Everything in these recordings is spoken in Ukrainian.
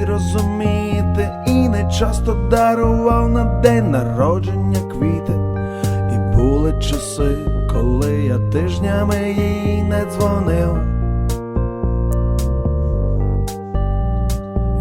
став розуміти, і не часто дарував на день народження квіти. І були часи, коли я тижнями їй не дзвонив.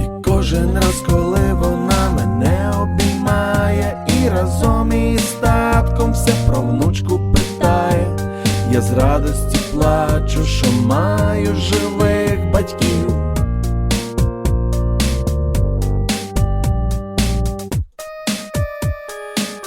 І кожен раз, коли вона мене обіймає, і разом із татком все про внучку питає. Я з радості плачу, що маю живих батьків.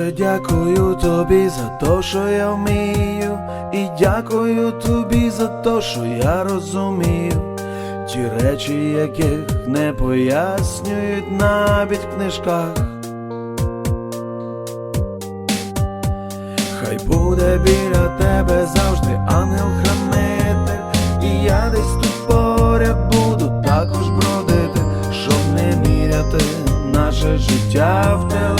Дуже дякую тобі за те, що я вмію, і дякую тобі за те, що я розумію. Ті речі, яких не пояснюють навіть в книжках. Хай буде біля тебе завжди ангел-хранитель, і я десь тут поряд буду також бродити, щоб не міряти наше життя в телефонних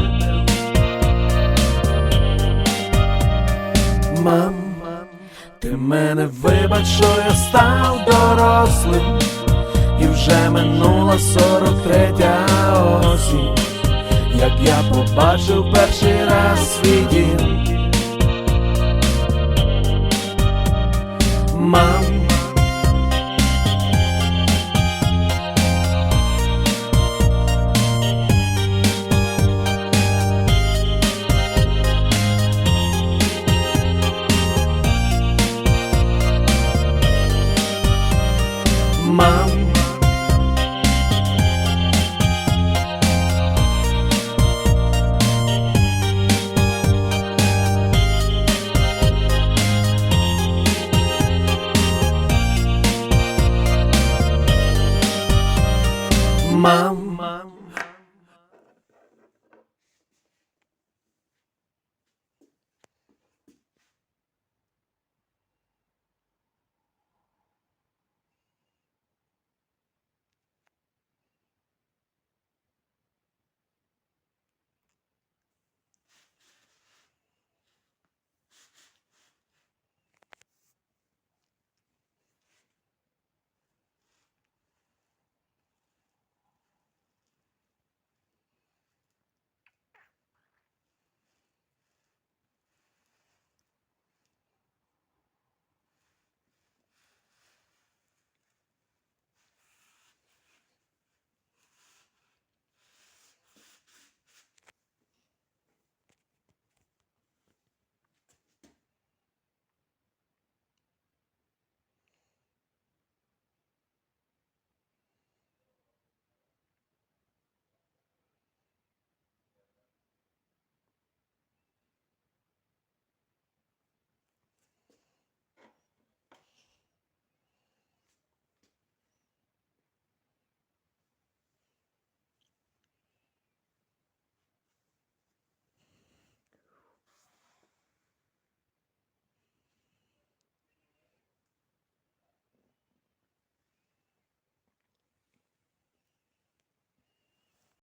Мам, ти мене вибач, що я став дорослим, і вже минула сорок третя осінь, як я побачив перший раз свій дім.